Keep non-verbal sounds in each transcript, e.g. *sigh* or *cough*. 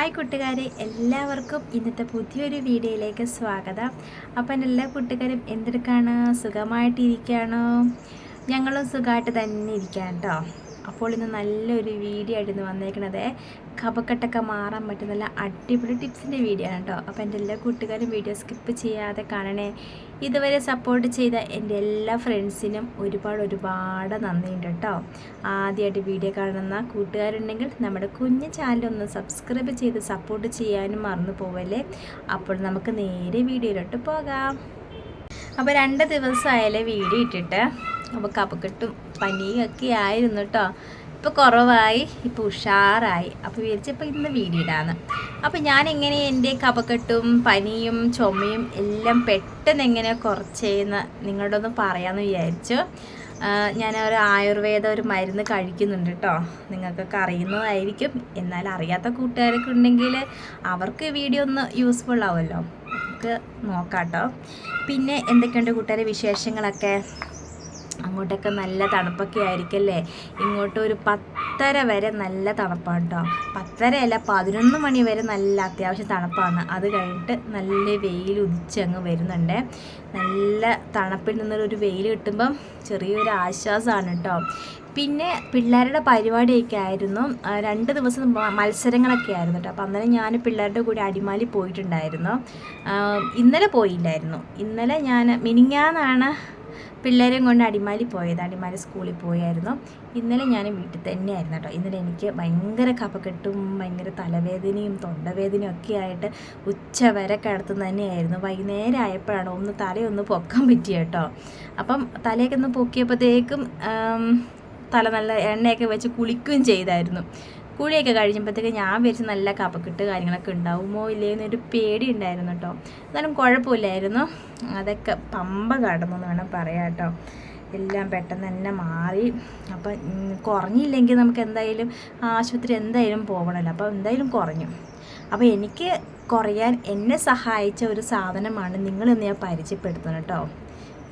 Hi കൂട്ടുകാരെ എല്ലാവർക്കും ഇന്നത്തെ പുതിയൊരു വീഡിയോയിലേക്ക് സ്വാഗതം. അപ്പം എല്ലാ കൂട്ടുകാരും എന്തെടുക്കാണ്? സുഖമായിട്ടിരിക്കുകയാണോ ഞങ്ങളും സുഖമായിട്ട് തന്നെ ഇരിക്കാം കേട്ടോ അപ്പോൾ ഇന്ന് നല്ലൊരു വീഡിയോ ആയിരുന്നു വന്നേക്കണത് കപക്കെട്ടൊക്കെ മാറാൻ പറ്റുന്ന നല്ല അടിപൊളി ടിപ്സിന്റെ വീഡിയോ ആണ് കേട്ടോ അപ്പോൾ എന്റെ എല്ലാ കൂട്ടുകാരും വീഡിയോ സ്കിപ്പ് ചെയ്യാതെ കാണണേ. ഇതുവരെ സപ്പോർട്ട് ചെയ്ത എന്റെ എല്ലാ ഫ്രണ്ട്സിനും ഒരുപാട് ഒരുപാട് നന്ദിയുണ്ട് കേട്ടോ. ആദ്യമായിട്ട് വീഡിയോ കാണുന്ന കൂട്ടുകാരുണ്ടെങ്കിൽ നമ്മുടെ കുഞ്ഞു ചാനൽ ഒന്ന് സബ്സ്ക്രൈബ് ചെയ്ത് സപ്പോർട്ട് ചെയ്യാനും മറന്നു പോവല്ലേ? അപ്പോൾ നമുക്ക് നേരെ വീഡിയോയിലോട്ട് പോകാം. അപ്പോൾ രണ്ട് ദിവസമായാലേ വീഡിയോ ഇട്ടിട്ട് അപ്പോൾ കപക്കെട്ടും പനിയൊക്കെ ആയിരുന്നു കേട്ടോ. ഇപ്പോൾ കുറവായി ഇപ്പോൾ ഉഷാറായി. അപ്പോൾ വിചാരിച്ചപ്പോൾ ഇന്ന് വീഡിയോ അപ്പോൾ ഞാൻ എങ്ങനെ എന്റെ കപക്കെട്ടും പനിയും ചുമയും എല്ലാം പെട്ടെന്ന് എങ്ങനെ കുറച്ചേന്ന് നിങ്ങളോടൊന്ന് പറയാമെന്ന് വിചാരിച്ചു. ഞാൻ ഒരു ആയുർവേദ ഒരു മരുന്ന് കഴിക്കുന്നുണ്ട് കേട്ടോ നിങ്ങൾക്കൊക്കെ അറിയുന്നതായിരിക്കും. എന്നാൽ അറിയാത്ത കൂട്ടുകാരൊക്കെ ഉണ്ടെങ്കിൽ അവർക്ക് വീഡിയോ ഒന്ന് യൂസ്ഫുൾ ആവുമല്ലോ. നമുക്ക് നോക്കാം കേട്ടോ പിന്നെ എന്തൊക്കെയുണ്ട് കൂട്ടുകാരെ വിശേഷങ്ങളൊക്കെ? അങ്ങോട്ടൊക്കെ നല്ല തണുപ്പൊക്കെ ആയിരിക്കല്ലേ? ഇങ്ങോട്ട് ഒരു പത്തര വരെ നല്ല തണുപ്പാണ് കേട്ടോ പത്തര അല്ല പതിനൊന്ന് മണി വരെ നല്ല അത്യാവശ്യം തണുപ്പാണ്. അത് കഴിഞ്ഞിട്ട് നല്ല വെയിൽ ഉദിച്ചങ്ങ് വരുന്നുണ്ട്. നല്ല തണുപ്പിൽ നിന്നൊരു വെയിൽ കിട്ടുമ്പം ചെറിയൊരു ആശ്വാസമാണ് കേട്ടോ പിന്നെ പിള്ളേരുടെ പരിപാടിയൊക്കെ ആയിരുന്നു. രണ്ട് ദിവസം മത്സരങ്ങളൊക്കെ ആയിരുന്നു കേട്ടോ അപ്പം അന്നേരം ഞാൻ പിള്ളേരുടെ കൂടെ അടിമാലി പോയിട്ടുണ്ടായിരുന്നു. ഇന്നലെ പോയില്ലായിരുന്നു. ഇന്നലെ ഞാൻ മിനിങ്ങാന്നാണ് പിള്ളേരെയും കൊണ്ട് അടിമാലി പോയത്. അടിമാലി സ്കൂളിൽ പോയായിരുന്നു. ഇന്നലെ ഞാൻ വീട്ടിൽ തന്നെയായിരുന്നു കേട്ടോ. ഇന്നലെ എനിക്ക് ഭയങ്കര കഫക്കെട്ടും ഭയങ്കര തലവേദനയും തൊണ്ടവേദനയും ഒക്കെ ആയിട്ട് ഉച്ച വരെ കിടത്തുന്ന തന്നെയായിരുന്നു. വൈകുന്നേരം ആയപ്പോഴാണ് ഒന്ന് തലയൊന്ന് പൊക്കാൻ പറ്റിയ കേട്ടോ. അപ്പം തലയൊക്കെ ഒന്ന് പൊക്കിയപ്പോഴത്തേക്കും തല നല്ല എണ്ണയൊക്കെ വെച്ച് കുളിക്കുകയും ചെയ്തായിരുന്നു. കുളിയൊക്കെ കഴിഞ്ഞപ്പോഴത്തേക്ക് ഞാൻ വിചാരിച്ച് നല്ല കപക്കെട്ട് കാര്യങ്ങളൊക്കെ ഉണ്ടാവുമോ ഇല്ലേ എന്നൊരു പേടി ഉണ്ടായിരുന്നു കേട്ടോ എന്നാലും കുഴപ്പമില്ലായിരുന്നു. അതൊക്കെ പമ്പ കടന്നു എന്ന് വേണം പറയാം കേട്ടോ എല്ലാം പെട്ടെന്ന് തന്നെ മാറി. അപ്പം കുറഞ്ഞില്ലെങ്കിൽ നമുക്ക് എന്തായാലും ആശുപത്രി എന്തായാലും പോകണമല്ലോ. അപ്പോൾ എന്തായാലും കുറഞ്ഞു. അപ്പോൾ എനിക്ക് കുറയാൻ എന്നെ സഹായിച്ച ഒരു സാധനമാണ് നിങ്ങളിന്ന് ഞാൻ പരിചയപ്പെടുത്തുന്നത് കേട്ടോ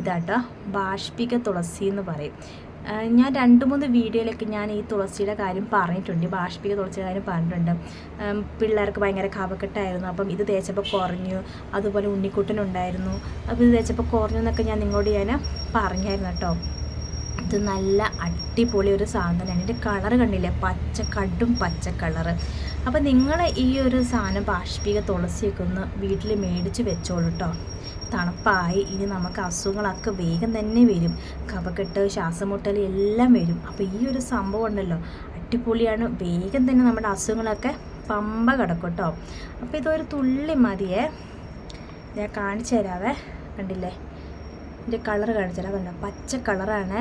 ഇതാട്ടോ. ബാഷ്പിക തുളസി എന്ന് പറയും. ഞാൻ രണ്ട് മൂന്ന് വീഡിയോയിലൊക്കെ ഞാൻ ഈ തുളസിയുടെ കാര്യം പറഞ്ഞിട്ടുണ്ട് ബാഷ്പിക തുളസിയുടെ കാര്യം പറഞ്ഞിട്ടുണ്ട്. പിള്ളേർക്ക് ഭയങ്കര കവക്കെട്ടായിരുന്നു അപ്പം ഇത് തേച്ചപ്പോൾ കുറഞ്ഞു. അതുപോലെ ഉണ്ണിക്കുട്ടനുണ്ടായിരുന്നു. അപ്പോൾ ഇത് തേച്ചപ്പോൾ കുറഞ്ഞു എന്നൊക്കെ ഞാൻ നിങ്ങളോട് ഞാൻ പറഞ്ഞായിരുന്നു കേട്ടോ. ഇത് നല്ല അടിപൊളി ഒരു സാധനമാണ്. ഇതിന്റെ കളർ കണ്ടില്ലേ? പച്ച കടും പച്ച കളർ അപ്പോൾ നിങ്ങളെ ഈ ഒരു സാധനം ബാഷ്പിക തുളസിയൊക്കെ ഒന്ന് വീട്ടിൽ മേടിച്ച് വെച്ചോളൂ കേട്ടോ. തണുപ്പായി. ഇനി നമുക്ക് അസുഖങ്ങളൊക്കെ വേഗം തന്നെ വരും. കഫക്കെട്ട് ശ്വാസമുട്ടൽ എല്ലാം വരും. അപ്പോൾ ഈ ഒരു സംഭവം ഉണ്ടല്ലോ. അടിപൊളിയാണ്. വേഗം തന്നെ നമ്മുടെ അസുഖങ്ങളൊക്കെ പമ്പ കിടക്കും കേട്ടോ അപ്പോൾ ഇതൊരു തുള്ളി മതിയേ. ഞാൻ കാണിച്ചു തരാവേ. കണ്ടില്ലേ? ഇതിന്റെ കളർ കാണിച്ചു തരാം. കണ്ടോ? പച്ച കളറാണ്.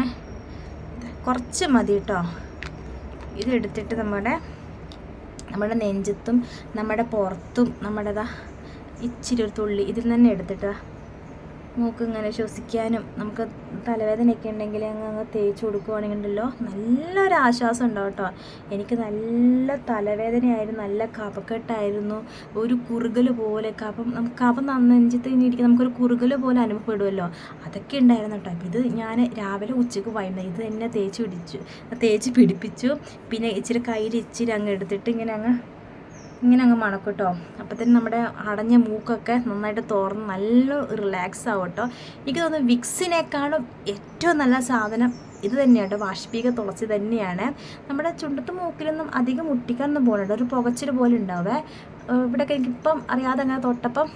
കുറച്ച് മതി കേട്ടോ ഇതെടുത്തിട്ട് നമ്മുടെ നമ്മുടെ നെഞ്ചത്തും നമ്മുടെ പുറത്തും നമ്മുടെ ദാ ഇച്ചിരി ഒരു തുള്ളി ഇതിൽ തന്നെ എടുത്തിട്ട് മൂക്ക് ഇങ്ങനെ ശ്വസിക്കാനും നമുക്ക് തലവേദനയൊക്കെ ഉണ്ടെങ്കിൽ അങ്ങ് അങ്ങ് തേച്ച് കൊടുക്കുവാണെങ്കിലുണ്ടല്ലോ. നല്ലൊരു ആശ്വാസം ഉണ്ടാവും കേട്ടോ. എനിക്ക് നല്ല തലവേദനയായിരുന്നു നല്ല കപക്കെട്ടായിരുന്നു ഒരു കുറുകൽ പോലെ. കപം നമുക്ക് കപം നെഞ്ചത്ത് ഇങ്ങനെ ഇരിക്കും. നമുക്കൊരു കുറുകൽ പോലെ അനുഭവപ്പെടുമല്ലോ. അതൊക്കെ ഉണ്ടായിരുന്നു കേട്ടോ. ഇത് ഞാൻ രാവിലെ ഉച്ചയ്ക്ക് വൈകുന്നേരം ഇത് തന്നെ തേച്ച് പിടിച്ചു തേച്ച് പിടിപ്പിച്ചു. പിന്നെ ഇച്ചിരി കയ്യിൽ ഇച്ചിരി അങ്ങ് എടുത്തിട്ട് ഇങ്ങനെ അങ്ങ് ഇങ്ങനെ അങ്ങ് മണക്കും കേട്ടോ തന്നെ നമ്മുടെ അടഞ്ഞ മൂക്കൊക്കെ നന്നായിട്ട് തുറന്ന് നല്ല റിലാക്സ് ആവും കേട്ടോ എനിക്ക് തോന്നുന്നു വിക്സിനേക്കാളും ഏറ്റവും നല്ല സാധനം ഇത് തന്നെയാണ് വാഷ്പീക തുളസി തന്നെയാണ്. നമ്മുടെ ചുണ്ടത്ത് മൂക്കിലൊന്നും അധികം മുട്ടിക്കാനൊന്നും പോകുന്നുണ്ട് ഒരു പുകച്ചിൽ പോലെ ഉണ്ടാവേ. ഇവിടെ ഇവിടെയൊക്കെ എനിക്കിപ്പം അറിയാതെ അങ്ങനെ തൊട്ടപ്പം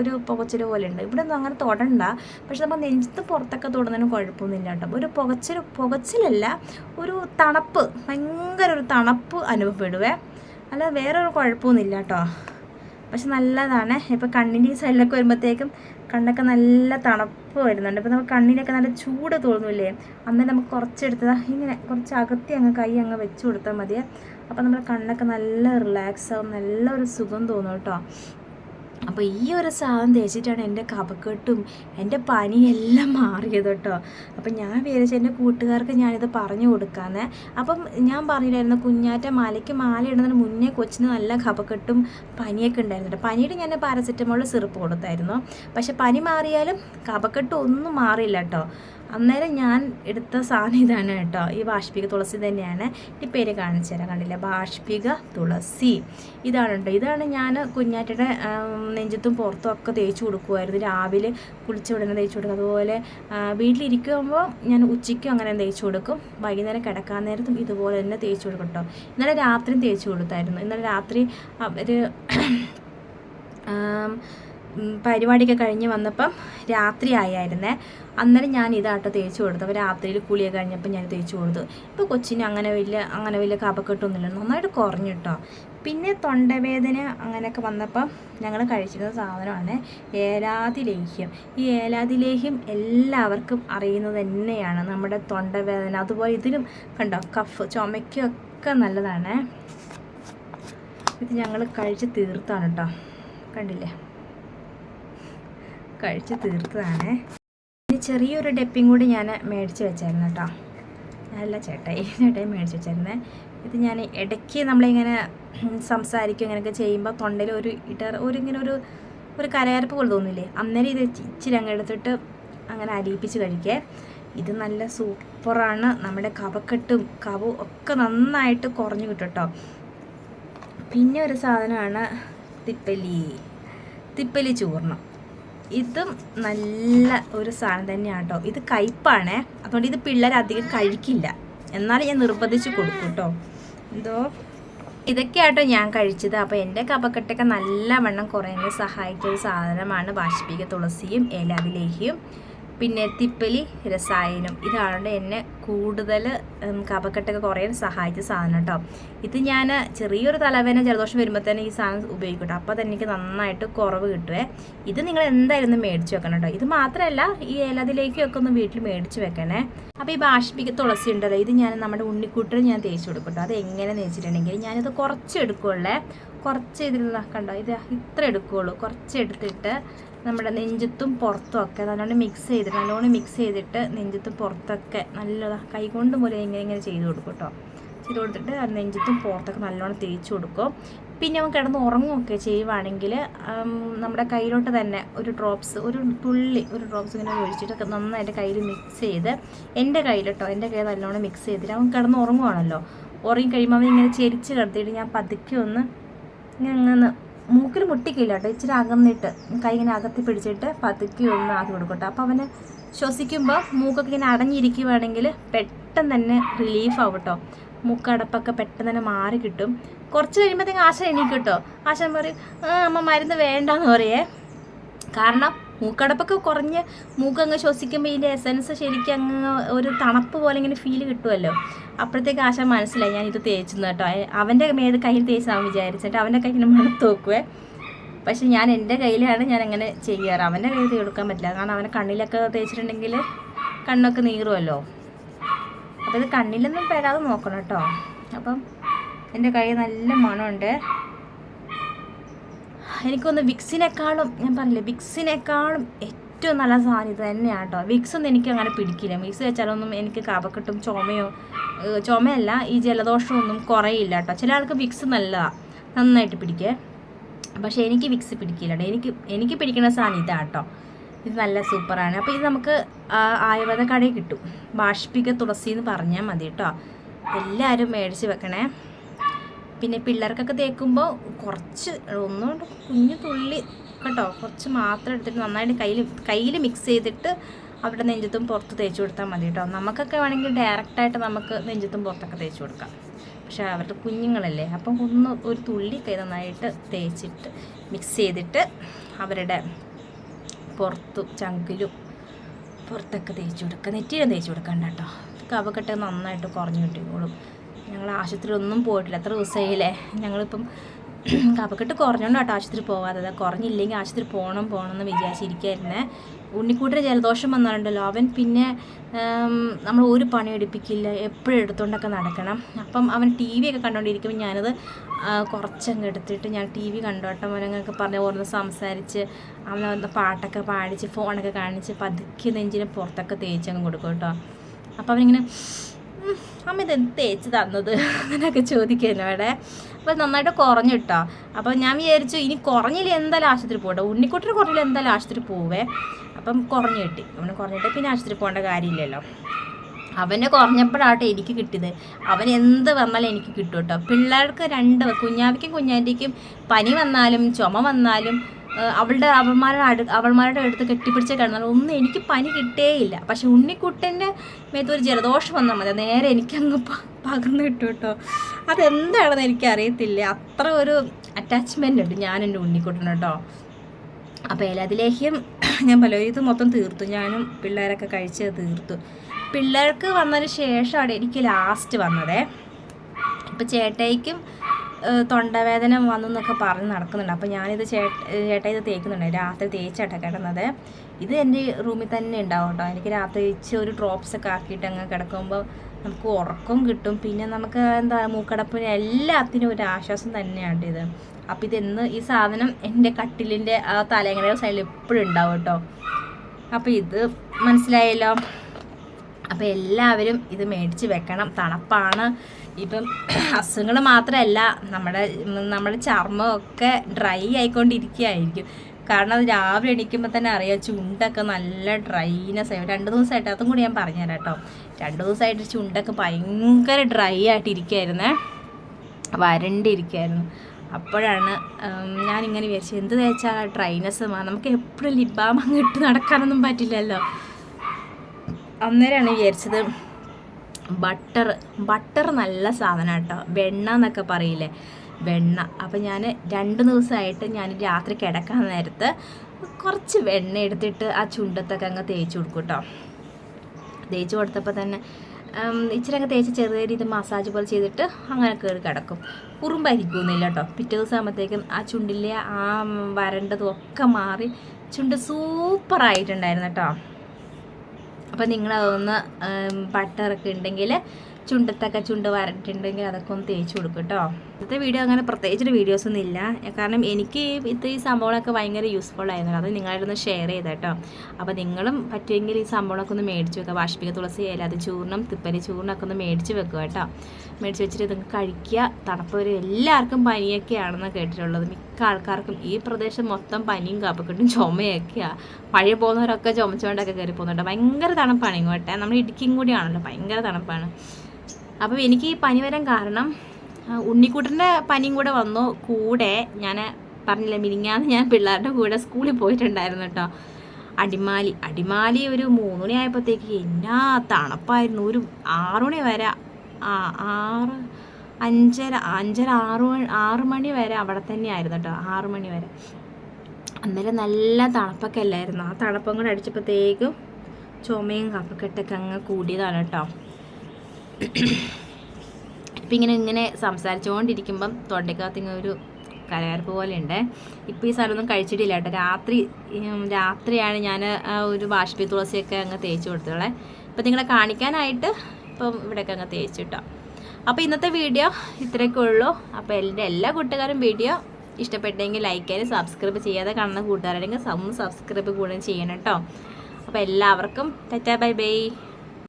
ഒരു പുകച്ചിൽ പോലെ ഉണ്ട്. ഇവിടെ ഒന്നും അങ്ങനെ തൊടണ്ട. പക്ഷെ നമ്മൾ നെഞ്ചത്ത് പുറത്തൊക്കെ തൊടുന്നതിനും കുഴപ്പമൊന്നുമില്ല കേട്ടോ ഒരു പുകച്ചിൽ പുകച്ചിലല്ല ഒരു തണുപ്പ് ഭയങ്കര ഒരു തണുപ്പ് അനുഭവപ്പെടുവേ. അല്ല വേറൊരു കുഴപ്പമൊന്നുമില്ല കേട്ടോ. പക്ഷെ നല്ലതാണ്. ഇപ്പോൾ കണ്ണിന്റെ ഈ സൈഡിലൊക്കെ വരുമ്പോഴത്തേക്കും കണ്ണൊക്കെ നല്ല തണുപ്പ് വരുന്നുണ്ട്. ഇപ്പോൾ നമുക്ക് കണ്ണിനൊക്കെ നല്ല ചൂട് തോന്നുന്നില്ലേ? അന്നേരം നമുക്ക് കുറച്ചെടുത്തതാ ഇങ്ങനെ കുറച്ച് അകത്തി അങ്ങ് കൈ അങ്ങ് വെച്ച് കൊടുത്താൽ മതി അപ്പോൾ നമ്മുടെ കണ്ണൊക്കെ നല്ല റിലാക്സ് ആവും നല്ലൊരു സുഖം തോന്നും കേട്ടോ. അപ്പോൾ ഈ ഒരു സാധനം തേച്ചിട്ടാണ് എന്റെ കപക്കെട്ടും എന്റെ പനിയെല്ലാം മാറിയത് കേട്ടോ. അപ്പം ഞാൻ വിചാരിച്ചു എന്റെ കൂട്ടുകാർക്ക് ഞാനിത് പറഞ്ഞു കൊടുക്കാന്ന്. അപ്പം ഞാൻ പറഞ്ഞില്ലായിരുന്നു കുഞ്ഞാറ്റ മലയ്ക്ക് മാല ഇടുന്നതിന് മുന്നേ കൊച്ചിന് നല്ല കപക്കെട്ടും പനിയൊക്കെ ഉണ്ടായിരുന്നു കേട്ടോ പനിയുടെ ഞാൻ പാരസെറ്റമോൾ സിറപ്പ് കൊടുത്തായിരുന്നു. പക്ഷെ പനി മാറിയാലും കപക്കെട്ട് ഒന്നും മാറിയില്ല കേട്ടോ. അന്നേരം ഞാൻ എടുത്ത സാധനം ഇതാണ് കേട്ടോ. ഈ ബാഷ്പിക തുളസി തന്നെയാണ്. എന്റെ പേര് കാണിച്ചു തരാം. കണ്ടില്ല? ബാഷ്പിക തുളസി. ഇതാണ് കേട്ടോ. ഇതാണ് ഞാൻ കുഞ്ഞാറ്റയുടെ നെഞ്ചത്തും പുറത്തും ഒക്കെ തേച്ച് കൊടുക്കുമായിരുന്നു. രാവിലെ കുളിച്ച് ഉടനെ തേച്ച് കൊടുക്കും. അതുപോലെ വീട്ടിലിരിക്കുമ്പോൾ ഞാൻ ഉച്ചയ്ക്കും അങ്ങനെ തേച്ച് കൊടുക്കും. വൈകുന്നേരം കിടക്കാൻ നേരത്തും ഇതുപോലെ തന്നെ തേച്ച് കൊടുക്കും കേട്ടോ. ഇന്നലെ രാത്രിയും തേച്ച് കൊടുത്തായിരുന്നു. ഇന്നലെ രാത്രി അവർ പരിപാടിയൊക്കെ കഴിഞ്ഞ് വന്നപ്പം രാത്രി ആയായിരുന്നേ. അന്നേരം ഞാൻ ഇതാട്ടോ തേച്ച് കൊടുത്തു അപ്പോൾ രാത്രിയിൽ കുളിയൊക്കെ കഴിഞ്ഞപ്പോൾ ഞാൻ തേച്ച് കൊടുത്തു. ഇപ്പോൾ കൊച്ചിന് അങ്ങനെ വലിയ അങ്ങനെ വലിയ കപക്കെട്ടൊന്നുമില്ല. നന്നായിട്ട് കുറഞ്ഞു കേട്ടോ പിന്നെ തൊണ്ടവേദന അങ്ങനെയൊക്കെ വന്നപ്പം ഞങ്ങൾ കഴിച്ചിരുന്ന സാധനമാണ് ഏലാതി ലേഹ്യം. ഈ ഏലാതി ലേഹ്യം എല്ലാവർക്കും അറിയുന്നത് തന്നെയാണ്. നമ്മുടെ തൊണ്ടവേദന അതുപോലെ ഇതിലും കണ്ടോ കഫ് ചുമയ്ക്കൊക്കെ നല്ലതാണ്. ഇത് ഞങ്ങൾ കഴിച്ച് തീർത്താണ് കേട്ടോ. കണ്ടില്ലേ? കഴിച്ച് തീർത്തതാണ്. ഇനി ചെറിയൊരു ഡെപ്പിങ് കൂടി ഞാൻ മേടിച്ച് വെച്ചായിരുന്നു കേട്ടോ അല്ല ചേട്ടായി ചേട്ടായി മേടിച്ച് വെച്ചായിരുന്നേ. ഇത് ഞാൻ ഇടയ്ക്ക് നമ്മളിങ്ങനെ സംസാരിക്കും ഇങ്ങനെയൊക്കെ ചെയ്യുമ്പോൾ തൊണ്ടയിൽ ഒരു ഇടർ ഒരു ഇങ്ങനെ ഒരു ഒരു കരകരപ്പ് പോലെ തോന്നില്ലേ? അന്നേരം ഇത് ഇച്ചി- ഇച്ചിരി അങ്ങ് എടുത്തിട്ട് അങ്ങനെ അലിയിപ്പിച്ച് കഴിക്കേ. ഇത് നല്ല സൂപ്പറാണ്. നമ്മുടെ കവക്കെട്ടും കവും ഒക്കെ നന്നായിട്ട് കുറഞ്ഞു കിട്ടും കേട്ടോ പിന്നെ ഒരു സാധനമാണ് തിപ്പലി. തിപ്പലി ചൂർണം ഇതും നല്ല ഒരു സാധനം തന്നെയാണ് കേട്ടോ ഇത് കയ്പാണേ. അതുകൊണ്ട് ഇത് പിള്ളേർ അധികം കഴിക്കില്ല. എന്നാലും ഞാൻ നിർബന്ധിച്ച് കൊടുക്കും കേട്ടോ എന്തോ? ഇതൊക്കെ ഇതൊക്കെയാട്ടോ ഞാൻ കഴിച്ചത്. അപ്പോൾ എന്റെ കപക്കെട്ടൊക്കെ നല്ലവണ്ണം കുറേ സഹായിച്ച ഒരു സാധനമാണ് ബാഷ്പിക തുളസിയും ഏലാവിലേഹിയും പിന്നെ തിപ്പലി രസായനം. ഇതാണ് എന്നെ കൂടുതൽ കപക്കെട്ടൊക്കെ കുറയാൻ സഹായിച്ച സാധനം കേട്ടോ ഇത് ഞാൻ ചെറിയൊരു തലവേദന ജലദോഷം വരുമ്പോൾ തന്നെ ഈ സാധനം ഉപയോഗിക്കും കേട്ടോ അപ്പോൾ തന്നെ എനിക്ക് നന്നായിട്ട് കുറവ് കിട്ടുവേ. ഇത് നിങ്ങൾ എന്തായാലും ഒന്ന് മേടിച്ച് വെക്കണം കേട്ടോ ഇത് മാത്രമല്ല ഈ ഇലതിലേക്കൊക്കെ ഒന്ന് വീട്ടിൽ മേടിച്ച് വെക്കണേ. അപ്പോൾ ഈ ബാഷ്പിക്ക് തുളസി ഉണ്ടല്ലോ ഇത് ഞാൻ നമ്മുടെ ഉണ്ണിക്കൂട്ടിൽ ഞാൻ തേച്ച് കൊടുക്കും കേട്ടോ അത് എങ്ങനെയെന്ന് വെച്ചിട്ടുണ്ടെങ്കിൽ ഞാനിത് കുറച്ച് എടുക്കുള്ളേ കുറച്ച് ഇതിൽ കണ്ടോ? ഇത് ഇത്ര എടുക്കുകയുള്ളൂ കുറച്ച് എടുത്തിട്ട് നമ്മുടെ നെഞ്ചത്തും പുറത്തും ഒക്കെ നല്ലോണം മിക്സ് ചെയ്തിട്ട് നല്ലോണം മിക്സ് ചെയ്തിട്ട് നെഞ്ചത്തും പുറത്തൊക്കെ നല്ല കൈകൊണ്ട് പോലെ ഇങ്ങനെ ഇങ്ങനെ ചെയ്ത് കൊടുക്കും കേട്ടോ. ചെയ്ത് കൊടുത്തിട്ട് നെഞ്ചത്തും പുറത്തൊക്കെ നല്ലോണം തേച്ച് കൊടുക്കും. പിന്നെ അവൻ കിടന്ന് ഉറങ്ങുകയൊക്കെ ചെയ്യുവാണെങ്കിൽ നമ്മുടെ കയ്യിലോട്ട് തന്നെ ഒരു ഡ്രോപ്സ് ഒരു തുള്ളി ഒരു ഡ്രോപ്സ് ഇങ്ങനെ ഒഴിച്ചിട്ട് നന്നായിട്ട് കയ്യിൽ മിക്സ് ചെയ്ത് എന്റെ കയ്യിൽ കേട്ടോ എന്റെ കയ്യിൽ നല്ലോണം മിക്സ് ചെയ്തിട്ട് അവൻ കിടന്ന് ഉറങ്ങുവാണല്ലോ. ഉറങ്ങി കഴിയുമ്പോൾ അവൻ ഇങ്ങനെ ചെരിച്ച് കിടത്തിയിട്ട് ഞാൻ പതുക്കെ ഒന്ന് ഇങ്ങനെ മൂക്കിൽ മുട്ടിക്കില്ല കേട്ടോ ഇച്ചിരി അകന്നിട്ട് കൈ ഇങ്ങനെ അകത്തി പിടിച്ചിട്ട് പതുക്കി ഒന്ന് ആക്കി കൊടുക്കട്ടെ. അപ്പോൾ അവന് ശ്വസിക്കുമ്പോൾ മൂക്കൊക്കെ ഇങ്ങനെ അടഞ്ഞിരിക്കുവാണെങ്കിൽ പെട്ടെന്ന് തന്നെ റിലീഫ് ആവും കേട്ടോ. മൂക്കടപ്പൊക്കെ പെട്ടെന്ന് തന്നെ മാറി കിട്ടും. കുറച്ച് കഴിയുമ്പോഴത്തേക്കും ആശ എണീക്കും കേട്ടോ. ആശ പറയും അമ്മ മരുന്ന് വേണ്ടെന്ന് പറയേ. കാരണം മൂക്കടപ്പൊക്കെ കുറഞ്ഞ് മൂക്കങ്ങ് ശ്വസിക്കുമ്പോൾ ഇതിന്റെ എസൻസ് ശരിക്കും അങ്ങ് ഒരു തണുപ്പ് പോലെ ഇങ്ങനെ ഫീൽ കിട്ടുമല്ലോ അപ്പോഴത്തേക്ക് ആശ മനസ്സിലായി ഞാൻ ഇത് തേച്ചെന്ന് കേട്ടോ അവന്റെ മേത് കയ്യിൽ തേച്ചാൽ വിചാരിച്ചിട്ട് അവന്റെ കയ്യിൽ മണത്ത് നോക്കുവേ പക്ഷെ ഞാൻ എന്റെ കയ്യിലാണ് ഞാൻ അങ്ങനെ ചെയ്യാറ്. അവന്റെ കയ്യിൽ കൊടുക്കാൻ പറ്റില്ല. കാരണം അവന്റെ കണ്ണിലൊക്കെ തേച്ചിട്ടുണ്ടെങ്കിൽ കണ്ണൊക്കെ നീറുമല്ലോ അപ്പോൾ ഇത് കണ്ണിലൊന്നും പെടാതെ നോക്കണം കേട്ടോ. അപ്പം എന്റെ കൈ നല്ല മണമുണ്ട്. എനിക്കൊന്ന് വിക്സിനെക്കാളും ഞാൻ പറഞ്ഞില്ലേ വിക്സിനെക്കാളും ഏറ്റവും നല്ല സാധനം ഇത് തന്നെയാണ് കേട്ടോ വിക്സ് ഒന്നും എനിക്ക് അങ്ങനെ പിടിക്കില്ല. വിക്സ് വെച്ചാലൊന്നും എനിക്ക് കവക്കെട്ടും ചുമയോ ചുമയല്ല ഈ ജലദോഷമൊന്നും കുറയില്ല കേട്ടോ ചില ആൾക്ക് വിക്സ് നല്ലതാണ് നന്നായിട്ട് പിടിക്കുക പക്ഷേ എനിക്ക് വിക്സ് പിടിക്കില്ല കേട്ടോ എനിക്ക് എനിക്ക് പിടിക്കുന്ന സാധനം ഇതാണ് കേട്ടോ ഇത് നല്ല സൂപ്പറാണ്. അപ്പോൾ ഇത് നമുക്ക് ആയുർവേദ കടയിൽ കിട്ടും. ബാഷ്പിക തുളസി എന്ന് പറഞ്ഞാൽ മതി കേട്ടോ എല്ലാവരും മേടിച്ച് വെക്കണേ. പിന്നെ പിള്ളേർക്കൊക്കെ തേക്കുമ്പോൾ കുറച്ച് ഒന്നുകൊണ്ട് കുഞ്ഞു തുള്ളി കേട്ടോ കുറച്ച് മാത്രം എടുത്തിട്ട് നന്നായിട്ട് കയ്യിൽ കയ്യിൽ മിക്സ് ചെയ്തിട്ട് അവിടെ നെഞ്ചത്തും പുറത്ത് തേച്ച് കൊടുത്താൽ മതി കേട്ടോ. നമുക്കൊക്കെ വേണമെങ്കിൽ ഡയറക്റ്റായിട്ട് നമുക്ക് നെഞ്ചത്തും പുറത്തൊക്കെ തേച്ച് കൊടുക്കാം. പക്ഷേ അവരുടെ കുഞ്ഞുങ്ങളല്ലേ അപ്പം ഒന്ന് ഒരു തുള്ളി കൈ നന്നായിട്ട് തേച്ചിട്ട് മിക്സ് ചെയ്തിട്ട് അവരുടെ പുറത്ത് ചങ്കിലും പുറത്തൊക്കെ തേച്ച് കൊടുക്കുക. നെറ്റിയിലും തേച്ച് കൊടുക്കണ്ട കേട്ടോ. കവക്കെട്ട് നന്നായിട്ട് കുറഞ്ഞു കിട്ടിക്കോളും. ഞങ്ങൾ ആശുപത്രി ഒന്നും പോയിട്ടില്ല. എത്ര ദിവസമായില്ലേ? ഞങ്ങളിപ്പം *clears throat* കഫക്കെട്ട് കുറഞ്ഞോണ്ട് കേട്ടോ ആശുപത്രി പോകാതെ കുറഞ്ഞില്ലെങ്കിൽ ആശുപത്രി പോകണം പോകണം എന്ന് വിചാരിച്ചിരിക്കായിരുന്നേ. ഉണ്ണിക്കൂട്ടിന് ജലദോഷം വന്നിട്ടുണ്ടല്ലോ. അവൻ പിന്നെ നമ്മൾ ഒരു പണി എടുപ്പിക്കില്ല. എപ്പോഴും എടുത്തുകൊണ്ടൊക്കെ നടക്കണം. അപ്പം അവൻ ടി വി ഒക്കെ കണ്ടുകൊണ്ടിരിക്കുമ്പോൾ ഞാനത് കുറച്ചങ്ങ് എടുത്തിട്ട് ഞാൻ ടി വി കണ്ടോട്ടെ മോനങ്ങൊക്കെ പറഞ്ഞ് ഓരോന്ന് സംസാരിച്ച് അവൻ പാട്ടൊക്കെ പാടിച്ച് ഫോണൊക്കെ കാണിച്ച് പതുക്കി നെഞ്ചിന് പുറത്തൊക്കെ തേച്ചങ്ങ് കൊടുക്കും കേട്ടോ. അപ്പോൾ അവനിങ്ങനെ "ഉം, അമ്മ ഇത് എന്ത് തേച്ച് തന്നത്? അങ്ങനെയൊക്കെ ചോദിക്കുന്നു അവിടെ. അപ്പോൾ നന്നായിട്ട് കുറഞ്ഞു കേട്ടോ. അപ്പോൾ ഞാൻ വിചാരിച്ചു ഇനി കുറഞ്ഞില്ല എന്തായാലും ആശുപത്രി പോകട്ടെ. ഉണ്ണിക്കുട്ടിന് കുറഞ്ഞില്ല എന്തായാലും ആശുപത്രി പോവേ. അപ്പം കുറഞ്ഞു കിട്ടി. അവന് കുറഞ്ഞിട്ട് പിന്നെ ആശുപത്രി പോകേണ്ട കാര്യമില്ലല്ലോ. അവനെ കുറഞ്ഞപ്പോഴാട്ടെ എനിക്ക് കിട്ടിയത്. അവൻ എന്ത് വന്നാലും എനിക്ക് കിട്ടും കേട്ടോ. പിള്ളേർക്ക് രണ്ട് കുഞ്ഞാവിക്കും കുഞ്ഞാന്റെക്കും പനി വന്നാലും ചുമ വന്നാലും അവളുടെ അവന്മാരുടെ അടു അവന്മാരുടെ അടുത്ത് കെട്ടിപ്പിടിച്ച് കിടന്നാൽ ഒന്നും എനിക്ക് പനി കിട്ടേയില്ല. പക്ഷെ ഉണ്ണിക്കുട്ടന്റെ മേത്ത് ഒരു ജലദോഷം വന്നാൽ മതി. നേരെ എനിക്കങ്ങ് പകർന്നു കിട്ടും കേട്ടോ. അതെന്താണെന്ന് എനിക്കറിയത്തില്ല. അത്ര ഒരു അറ്റാച്ച്മെന്റ് ഉണ്ട് ഞാൻ എന്റെ ഉണ്ണിക്കുട്ടൻ കേട്ടോ. അപ്പോൾ ഏലാതിലേഹ്യം ഞാൻ പല ഇത് മൊത്തം തീർത്തു. ഞാനും പിള്ളേരൊക്കെ കഴിച്ച് തീർത്തു. പിള്ളേർക്ക് വന്നതിന് ശേഷമാണ് എനിക്ക് ലാസ്റ്റ് വന്നതേ. ഇപ്പം ചേട്ടയ്ക്കും തൊണ്ടവേദന വന്നു എന്നൊക്കെ പറഞ്ഞ് നടക്കുന്നുണ്ട്. അപ്പോൾ ഞാനിത് ചേട്ട ചേട്ടാ ഇത് തേക്കുന്നുണ്ട്. രാത്രി തേച്ചാട്ട കിടന്നത്. ഇത് എന്റെ റൂമിൽ തന്നെ ഉണ്ടാവും കേട്ടോ. എനിക്ക് രാത്രി ഇച്ച് ഒരു ഡ്രോപ്സ് ഒക്കെ ആക്കിയിട്ട് അങ്ങ് കിടക്കുമ്പോൾ നമുക്ക് ഉറക്കം കിട്ടും. പിന്നെ നമുക്ക് എന്താ മൂക്കടപ്പിന് എല്ലാത്തിനും ഒരു ആശ്വാസം തന്നെയാണ് ഇത്. അപ്പോൾ ഇതെന്ന് ഈ സാധനം എന്റെ കട്ടിലിന്റെ ആ തലങ്ങയുടെ സൈഡിൽ എപ്പോഴും ഉണ്ടാവും കേട്ടോ. അപ്പോൾ ഇത് മനസ്സിലായല്ലോ? അപ്പോൾ എല്ലാവരും ഇത് മേടിച്ച് വെക്കണം. തണുപ്പാണ്. ഇപ്പം അസുഖങ്ങൾ മാത്രമല്ല നമ്മുടെ നമ്മുടെ ചർമ്മമൊക്കെ ഡ്രൈ ആയിക്കൊണ്ടിരിക്കുകയായിരിക്കും. കാരണം അത് രാവിലെ എണീക്കുമ്പോൾ തന്നെ അറിയാം ചുണ്ടൊക്കെ നല്ല ഡ്രൈനെസ് ആയി. രണ്ട് ദിവസമായിട്ട് അതും കൂടി ഞാൻ പറഞ്ഞുതരാം കേട്ടോ. രണ്ട് ദിവസമായിട്ട് ചുണ്ടൊക്കെ ഭയങ്കര ഡ്രൈ ആയിട്ടിരിക്കുകയായിരുന്നേ. വരണ്ടിരിക്കുകയായിരുന്നു. അപ്പോഴാണ് ഞാൻ ഞാനിങ്ങനെ വിചാരിച്ചത് എന്ത് തേച്ചാൽ ഡ്രൈനെസ് നമുക്ക് എപ്പോഴും ലിബാം അങ്ങ് നടക്കാനൊന്നും പറ്റില്ലല്ലോ. അന്നേരമാണ് വിചാരിച്ചത് ബട്ടർ ബട്ടർ നല്ല സാധനം കേട്ടോ വെണ്ണ എന്നൊക്കെ പറയില്ലേ? വെണ്ണ. അപ്പം ഞാൻ രണ്ട് ദിവസമായിട്ട് ഞാൻ രാത്രി കിടക്കാൻ നേരത്ത് കുറച്ച് വെണ്ണ എടുത്തിട്ട് ആ ചുണ്ടത്തൊക്കെ അങ്ങ് തേച്ച് കൊടുക്കും കേട്ടോ തേച്ച് കൊടുത്തപ്പോൾ തന്നെ ഇച്ചിരി അങ്ങ് തേച്ച് ചെറിയ രീതിയിൽ മസാജ് പോലെ ചെയ്തിട്ട് അങ്ങനെ കയറി കിടക്കും. കുറുമ്പായിരിക്കുന്നില്ല കേട്ടോ പിറ്റേ ദിവസം ആകുമ്പോഴത്തേക്കും ആ ചുണ്ടിലെ ആ വരണ്ടതും ഒക്കെ മാറി ചുണ്ട് സൂപ്പറായിട്ടുണ്ടായിരുന്നു കേട്ടോ അപ്പോൾ നിങ്ങൾ അതൊന്ന് ബട്ടറൊക്കെ ഉണ്ടെങ്കിൽ ചുണ്ടത്തൊക്കെ ചുണ്ട് വരട്ടുണ്ടെങ്കിൽ അതൊക്കെ ഒന്ന് തേച്ച് കൊടുക്കും കേട്ടോ ഇന്നത്തെ വീഡിയോ അങ്ങനെ പ്രത്യേകിച്ചൊരു വീഡിയോസ് ഒന്നും ഇല്ല. കാരണം എനിക്ക് ഇത് ഈ സംഭവങ്ങളൊക്കെ ഭയങ്കര യൂസ്ഫുൾ ആയിരുന്നു. അത് നിങ്ങളായിട്ടൊന്ന് ഷെയർ ചെയ്ത കേട്ടോ അപ്പോൾ നിങ്ങളും പറ്റുമെങ്കിൽ ഈ സംഭവങ്ങളൊക്കെ ഒന്ന് മേടിച്ച് വെക്കുക വാഷ്പിക തുളസി ഇല അത് ചൂർണം തിപ്പരി ചൂർണമൊക്കെ ഒന്ന് മേടിച്ച് വെക്കുക കേട്ടോ. മേടിച്ച് വെച്ചിട്ട് ഇതൊക്കെ കഴിക്കുക. തണുപ്പ് വരും എല്ലാവർക്കും പനിയൊക്കെയാണെന്ന് കേട്ടിട്ടുള്ളത്. മിക്ക ആൾക്കാർക്കും ഈ പ്രദേശം മൊത്തം പനിയും കാപ്പക്കെട്ടും ചുമയൊക്കെയാണ് മഴ പോകുന്നവരൊക്കെ ചുമച്ചുകൊണ്ടൊക്കെ കയറി പോകുന്നുണ്ട് ഭയങ്കര തണുപ്പാണ് ഇങ്ങോട്ടെ. നമ്മൾ ഇടുക്കിയും കൂടിയാണല്ലോ ഭയങ്കര തണുപ്പാണ്. അപ്പം എനിക്ക് ഈ പനി വരാൻ കാരണം ഉണ്ണിക്കുട്ടന്റെ പനിയും കൂടെ വന്നു. കൂടെ ഞാൻ പറഞ്ഞില്ല മിനിങ്ങാന്ന് ഞാൻ പിള്ളേരുടെ കൂടെ സ്കൂളിൽ പോയിട്ടുണ്ടായിരുന്നു കേട്ടോ. അടിമാലി അടിമാലി ഒരു മൂന്ന് മണി ആയപ്പോഴത്തേക്ക് എന്നാ തണുപ്പായിരുന്നു. ഒരു ആറുമണി വരെ ആ ആറ് അഞ്ചര അഞ്ചര ആറ് ആറ് മണി വരെ അവിടെ തന്നെയായിരുന്നു കേട്ടോ ആറ് മണി വരെ. അന്നേരം നല്ല തണുപ്പൊക്കെ അല്ലായിരുന്നു. ആ തണുപ്പും കൂടെ അടിച്ചപ്പോഴത്തേക്കും ചുമയും കഫക്കെട്ടൊക്കെ അങ്ങ് കൂടിയതാണ് കേട്ടോ. ഇപ്പം ഇങ്ങനെ ഇങ്ങനെ സംസാരിച്ചുകൊണ്ടിരിക്കുമ്പം തൊണ്ടയ്ക്കകത്ത് ഒരു കലകരപ്പ് പോലെ ഉണ്ട് ഇപ്പം ഈ സ്ഥലമൊന്നും കഴിച്ചിട്ടില്ല കേട്ടോ. രാത്രി രാത്രിയാണ് ഞാൻ ഒരു ബാഷ്പി തുളസിയൊക്കെ അങ്ങ് തേച്ച് കൊടുത്തോളെ ഇപ്പം നിങ്ങളെ കാണിക്കാനായിട്ട് ഇപ്പം ഇവിടെയൊക്കെ അങ്ങ് തേച്ച് കിട്ടാം അപ്പോൾ ഇന്നത്തെ വീഡിയോ ഇത്രയൊക്കെ ഉള്ളൂ. അപ്പോൾ എന്റെ എല്ലാ കൂട്ടുകാരും വീഡിയോ ഇഷ്ടപ്പെട്ടെങ്കിൽ ലൈക്ക് ചെയ്യാനും സബ്സ്ക്രൈബ് ചെയ്യാതെ കാണുന്ന കൂട്ടുകാരാണെങ്കിൽ സബ്സ്ക്രൈബ് കൂടുതലും ചെയ്യണം കേട്ടോ. അപ്പോൾ എല്ലാവർക്കും ടാറ്റാ ബൈ ബൈ.